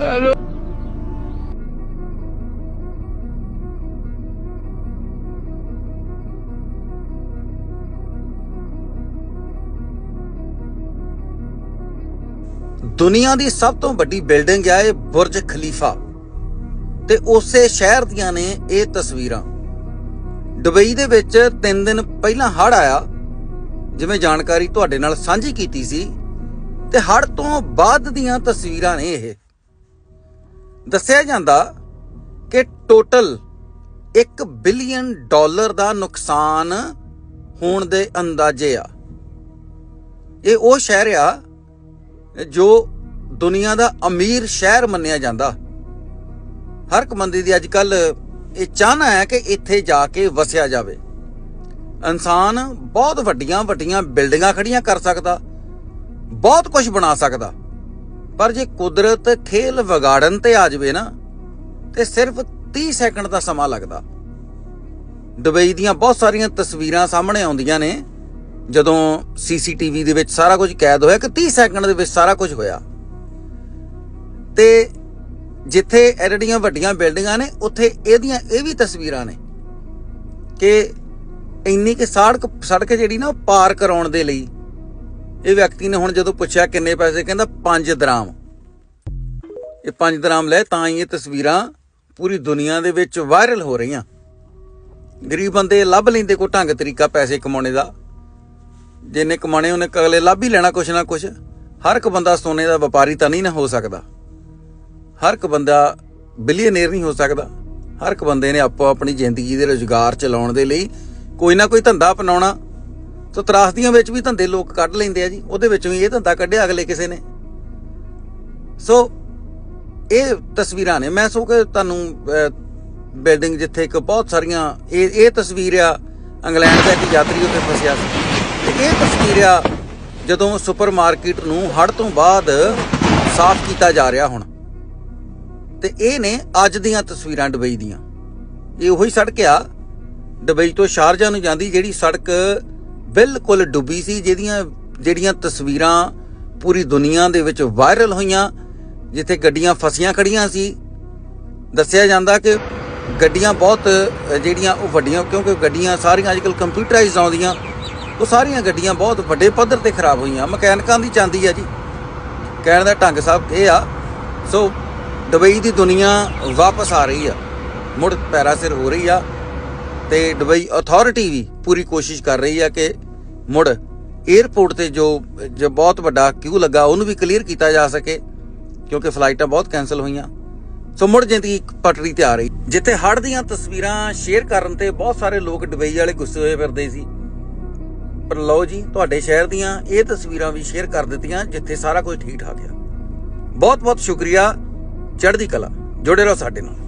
Hello ਦੁਨੀਆ ਦੀ ਸਭ ਤੋਂ ਵੱਡੀ ਬਿਲਡਿੰਗ ਹੈ ਇਹ ਬੁਰਜ ਖਲੀਫਾ। ਤੇ ਉਸੇ ਸ਼ਹਿਰ ਦੀਆਂ ਨੇ ਇਹ ਤਸਵੀਰਾਂ। ਦੁਬਈ ਦੇ ਵਿੱਚ 3 ਦਿਨ ਪਹਿਲਾਂ ਹੜ ਆਇਆ, ਜਿਵੇਂ ਜਾਣਕਾਰੀ ਤੁਹਾਡੇ ਨਾਲ ਸਾਂਝੀ ਕੀਤੀ ਸੀ ਤੇ ਹੜ ਤੋਂ ਬਾਅਦ ਦੀਆਂ ਤਸਵੀਰਾਂ ਨੇ ਇਹ। ਦੱਸਿਆ ਜਾਂਦਾ ਕਿ ਟੋਟਲ 1 ਬਿਲੀਅਨ ਡਾਲਰ ਦਾ ਨੁਕਸਾਨ ਹੋਣ ਦੇ ਅੰਦਾਜ਼ੇ ਆ। ਇਹ ਉਹ ਸ਼ਹਿਰ ਆ ਜੋ ਦੁਨੀਆ ਦਾ ਅਮੀਰ ਸ਼ਹਿਰ ਮੰਨਿਆ ਜਾਂਦਾ। ਹਰ ਇੱਕ ਬੰਦੇ ਦੀ ਅੱਜ ਕੱਲ ਇਹ ਚਾਹਨਾ ਹੈ ਕਿ ਇੱਥੇ ਜਾ ਕੇ ਵਸਿਆ ਜਾਵੇ। ਇਨਸਾਨ ਬਹੁਤ ਵੱਡੀਆਂ ਵੱਡੀਆਂ ਬਿਲਡਿੰਗਾਂ ਖੜੀਆਂ ਕਰ ਸਕਦਾ। ਬਹੁਤ ਕੁਝ ਬਣਾ ਸਕਦਾ। ਪਰ ਜੇ ਕੁਦਰਤ ਖੇਲ ਵਿਗਾੜਨ ਤੇ ਆ ਜਾਵੇ ਨਾ, ਤੇ ਸਿਰਫ 30 ਸੈਕਿੰਡ ਦਾ ਸਮਾਂ ਲੱਗਦਾ। ਦੁਬਈ ਦੀਆਂ ਬਹੁਤ ਸਾਰੀਆਂ ਤਸਵੀਰਾਂ ਸਾਹਮਣੇ ਆਉਂਦੀਆਂ ਨੇ, ਜਦੋਂ ਸੀਸੀਟੀਵੀ ਦੇ ਵਿੱਚ ਸਾਰਾ ਕੁਝ ਕੈਦ ਹੋਇਆ, ਕਿ 30 ਸੈਕਿੰਡ ਦੇ ਵਿੱਚ ਸਾਰਾ ਕੁਝ ਹੋਇਆ। ਤੇ ਜਿੱਥੇ ਐਡੀਆਂ ਵੱਡੀਆਂ ਬਿਲਡਿੰਗਾਂ ਨੇ, ਉੱਥੇ ਇਹਦੀਆਂ ਇਹ ਵੀ ਤਸਵੀਰਾਂ ਨੇ ਕਿ ਇੰਨੀ ਕਿ ਸੜਕ ਸੜਕ ਜਿਹੜੀ ਨਾ, ਉਹ ਪਾਰ ਕਰਾਉਣ ਦੇ ਲਈ ਇਹ ਵਿਅਕਤੀ ਨੇ ਹੁਣ ਜਦੋਂ ਪੁੱਛਿਆ ਕਿੰਨੇ ਪੈਸੇ, ਕਹਿੰਦਾ 5 ਦਰਾਮ। ਇਹ 5 ਦਰਾਮ ਲੈ, ਤਾਂ ਹੀ ਇਹ ਤਸਵੀਰਾਂ ਪੂਰੀ ਦੁਨੀਆ ਦੇ ਵਿੱਚ ਵਾਇਰਲ ਹੋ ਰਹੀਆਂ। ਗਰੀਬ ਬੰਦੇ ਲੱਭ ਲੈਂਦੇ ਕੋਈ ਢੰਗ ਤਰੀਕਾ ਪੈਸੇ ਕਮਾਉਣੇ ਦਾ। ਜਿੰਨੇ ਕਮਾਣੇ ਉਹਨੇ ਅਗਲੇ ਲੱਭ ਹੀ ਲੈਣਾ ਕੁਛ ਨਾ ਕੁਛ। ਹਰ ਇੱਕ ਬੰਦਾ ਸੋਨੇ ਦਾ ਵਪਾਰੀ ਤਾਂ ਨਹੀਂ ਨਾ ਹੋ ਸਕਦਾ। ਹਰ ਇੱਕ ਬੰਦਾ ਬਿਲੀਅਨਰ ਨਹੀਂ ਹੋ ਸਕਦਾ। ਹਰ ਇੱਕ ਬੰਦੇ ਨੇ ਆਪੋ ਆਪਣੀ ਜ਼ਿੰਦਗੀ ਦੇ ਰੁਜ਼ਗਾਰ ਚਲਾਉਣ ਦੇ ਲਈ ਕੋਈ ਨਾ ਕੋਈ ਧੰਦਾ ਅਪਣਾਉਣਾ। ਸੋ ਤਰਾਸਦੀਆਂ ਵਿੱਚ ਵੀ ਧੰਦੇ ਲੋਕ ਕੱਢ ਲੈਂਦੇ ਆ ਜੀ, ਉਹਦੇ ਵਿੱਚ ਵੀ ਇਹ ਧੰਦਾ ਕੱਢਿਆ ਅਗਲੇ ਕਿਸੇ ਨੇ। ਸੋ ਇਹ ਤਸਵੀਰਾਂ ਨੇ, ਮੈਂ ਸੋ ਕਿ ਤੁਹਾਨੂੰ ਬਿਲਡਿੰਗ ਜਿੱਥੇ ਇੱਕ ਬਹੁਤ ਸਾਰੀਆਂ, ਇਹ ਇਹ ਤਸਵੀਰ ਆ ਇੰਗਲੈਂਡ ਦਾ ਇੱਕ ਯਾਤਰੀ ਉੱਥੇ ਫਸਿਆ ਸੀ। ਤੇ ਇਹ ਤਸਵੀਰ ਆ ਜਦੋਂ ਸੁਪਰਮਾਰਕਟ ਨੂੰ ਹੜ੍ਹ ਤੋਂ ਬਾਅਦ ਸਾਫ਼ ਕੀਤਾ ਜਾ ਰਿਹਾ ਹੁਣ। ਤੇ ਇਹ ਨੇ ਅੱਜ ਦੀਆਂ ਤਸਵੀਰਾਂ ਦੁਬਈ ਦੀਆਂ। ਇਹ ਉਹੀ ਸੜਕ ਆ ਦੁਬਈ ਤੋਂ ਸ਼ਾਰਜਾ ਨੂੰ ਜਾਂਦੀ ਜਿਹੜੀ ਸੜਕ ਬਿਲਕੁਲ ਡੁੱਬੀ ਸੀ, ਜਿਹਦੀਆਂ, ਜਿਹੜੀਆਂ ਤਸਵੀਰਾਂ ਪੂਰੀ ਦੁਨੀਆ ਦੇ ਵਿੱਚ ਵਾਇਰਲ ਹੋਈਆਂ, ਜਿੱਥੇ ਗੱਡੀਆਂ ਫਸੀਆਂ ਖੜੀਆਂ ਸੀ। ਦੱਸਿਆ ਜਾਂਦਾ ਕਿ ਗੱਡੀਆਂ ਬਹੁਤ, ਜਿਹੜੀਆਂ ਉਹ ਵੱਡੀਆਂ, ਕਿਉਂਕਿ ਗੱਡੀਆਂ ਸਾਰੀਆਂ ਅੱਜਕੱਲ ਕੰਪਿਊਟਰਾਈਜ਼ ਆਉਂਦੀਆਂ। ਉਹ ਸਾਰੀਆਂ ਗੱਡੀਆਂ ਬਹੁਤ ਵੱਡੇ ਪੱਧਰ ਤੇ ਖਰਾਬ ਹੋਈਆਂ। ਮਕੈਨਿਕਾਂ ਦੀ ਚਾਂਦੀ ਆ ਜੀ। ਕਹਿਣ ਦਾ ਢੰਗ ਸਾਹਿਬ ਇਹ ਆ। ਸੋ, ਦੁਬਈ ਦੀ ਦੁਨੀਆ ਵਾਪਸ ਆ ਰਹੀ ਆ। ਮੁੜ ਪੈਰਾ ਸਿਰ ਹੋ ਰਹੀ ਆ। ਤੇ ਦੁਬਈ ਅਥਾਰਟੀ ਵੀ ਪੂਰੀ ਕੋਸ਼ਿਸ਼ ਕਰ ਰਹੀ ਆ ਕਿ ਮੁੜ 에ਅਰਪੋਰਟ ਤੇ ਜੋ ਜੋ ਬਹੁਤ ਵੱਡਾ ਕਿਊ ਲੱਗਾ, ਉਹਨੂੰ ਵੀ ਕਲੀਅਰ ਕੀਤਾ ਜਾ ਸਕੇ, ਕਿਉਂਕਿ ਫਲਾਈਟਾਂ ਬਹੁਤ ਕੈਨਸਲ ਹੋਈਆਂ। ਸੋ ਮੁੜ ਜ਼ਿੰਦਗੀ ਇੱਕ ਪਟੜੀ ਤੇ ਆ ਰਹੀ। ਜਿੱਥੇ ਹੜ੍ਹ ਦੀਆਂ ਤਸਵੀਰਾਂ ਸ਼ੇਅਰ ਕਰਨ ਤੇ ਬਹੁਤ ਸਾਰੇ ਲੋਕ ਦੁਬਈ ਵਾਲੇ ਗੁੱਸੇ ਹੋਏ ਫਿਰਦੇ ਸੀ। ਪਰ ਲਓ ਜੀ, ਤੁਹਾਡੇ ਸ਼ਹਿਰ ਦੀਆਂ ਇਹ ਤਸਵੀਰਾਂ ਵੀ ਸ਼ੇਅਰ ਕਰ ਦਿੱਤੀਆਂ, ਜਿੱਥੇ ਸਾਰਾ ਕੁਝ ਠੀਕ ਠਾਕ ਆ। ਬਹੁਤ ਬਹੁਤ ਸ਼ੁਕਰੀਆ ਚੜ੍ਹਦੀ ਕਲਾ। ਜੁੜੇ ਰਹੋ ਸਾਡੇ ਨਾਲ।